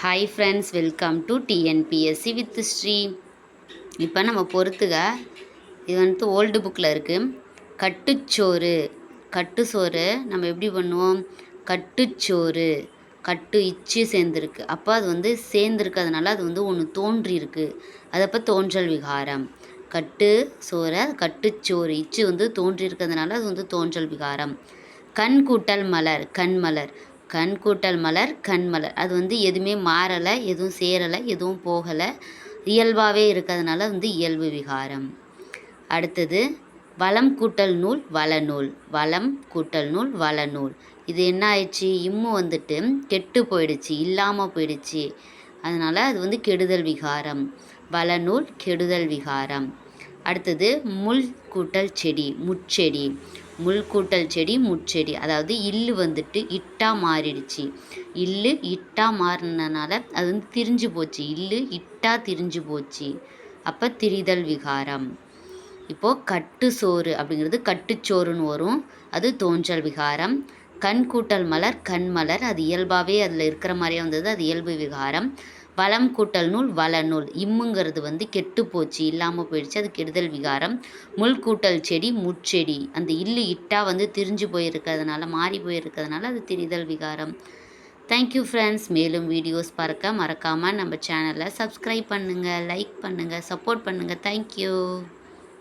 Hi friends welcome to TNPSC with Sri இப்போ நம்ம பொறுத்துக இது வந்து ஓல்டு புக்கில் இருக்குது கட்டுச்சோறு. கட்டுச்சோறு நம்ம எப்படி பண்ணுவோம்? கட்டுச்சோறு. கட்டு இச்சு சேர்ந்துருக்கு. அப்போ அது வந்து சேர்ந்துருக்கிறதுனால அது வந்து ஒன்று தோன்றியிருக்கு. அதப்போ அது அப்போ தோன்றல் விகாரம். கட்டு சோறை கட்டுச்சோறு இச்சு வந்து தோன்றியிருக்கிறதுனால அது வந்து தோன்றல் விகாரம். கண் கூட்டல் மலர் கண் மலர். கண் கூட்டல் மலர் கண் மலர். அது வந்து எதுவுமே மாறலை எதுவும் சேரலை எதுவும் போகலை. இயல்பாகவே இருக்கிறதுனால வந்து இயல்பு விகாரம். அடுத்தது வளம் கூட்டல் நூல் வளநூல் வளம் கூட்டல் நூல் வளநூல் இது என்ன ஆயிடுச்சு? இம்மு வந்துட்டு கெட்டு போயிடுச்சு இல்லாமல் போயிடுச்சு. அதனால் அது வந்து கெடுதல் விகாரம். வளநூல் கெடுதல் விகாரம். அடுத்தது முள் கூட்டல் செடி முட்செடி. முள் கூட்டல் செடி முட்செடி. அதாவது இல்லு வந்துட்டு இட்டா மாறிடுச்சு. இல்லு இட்டா மாறினனால அது வந்து திரிஞ்சு போச்சு. இல்லு இட்டா திரிஞ்சு போச்சு. அப்போ திரிதல் விகாரம். இப்போது கட்டு சோறு அப்படிங்கிறது கட்டுச்சோறுன்னு வரும். அது தோன்றல் விகாரம். கண் கூட்டல் மலர் கண் மலர் அது இயல்பாகவே அதில் இருக்கிற மாதிரியே வந்தது. அது இயல்பு விகாரம். வளம் கூட்டல் நூல் வளநூல் இம்முங்கிறது வந்து கெட்டு போச்சு இல்லாமல் போயிடுச்சு. அது கெடுதல் விகாரம். முள் கூட்டல் செடி முட்செடி. அந்த இல்லு இட்டா வந்து திரிஞ்சு போயிருக்கிறதுனால மாறி போயிருக்கிறதுனால அது திரிதல் விகாரம். தேங்க்யூ ஃப்ரெண்ட்ஸ் மேலும் வீடியோஸ் பார்க்க மறக்காமல் நம்ம சேனலை சப்ஸ்கிரைப் பண்ணுங்கள் லைக் பண்ணுங்கள் சப்போர்ட் பண்ணுங்கள் தேங்க்யூ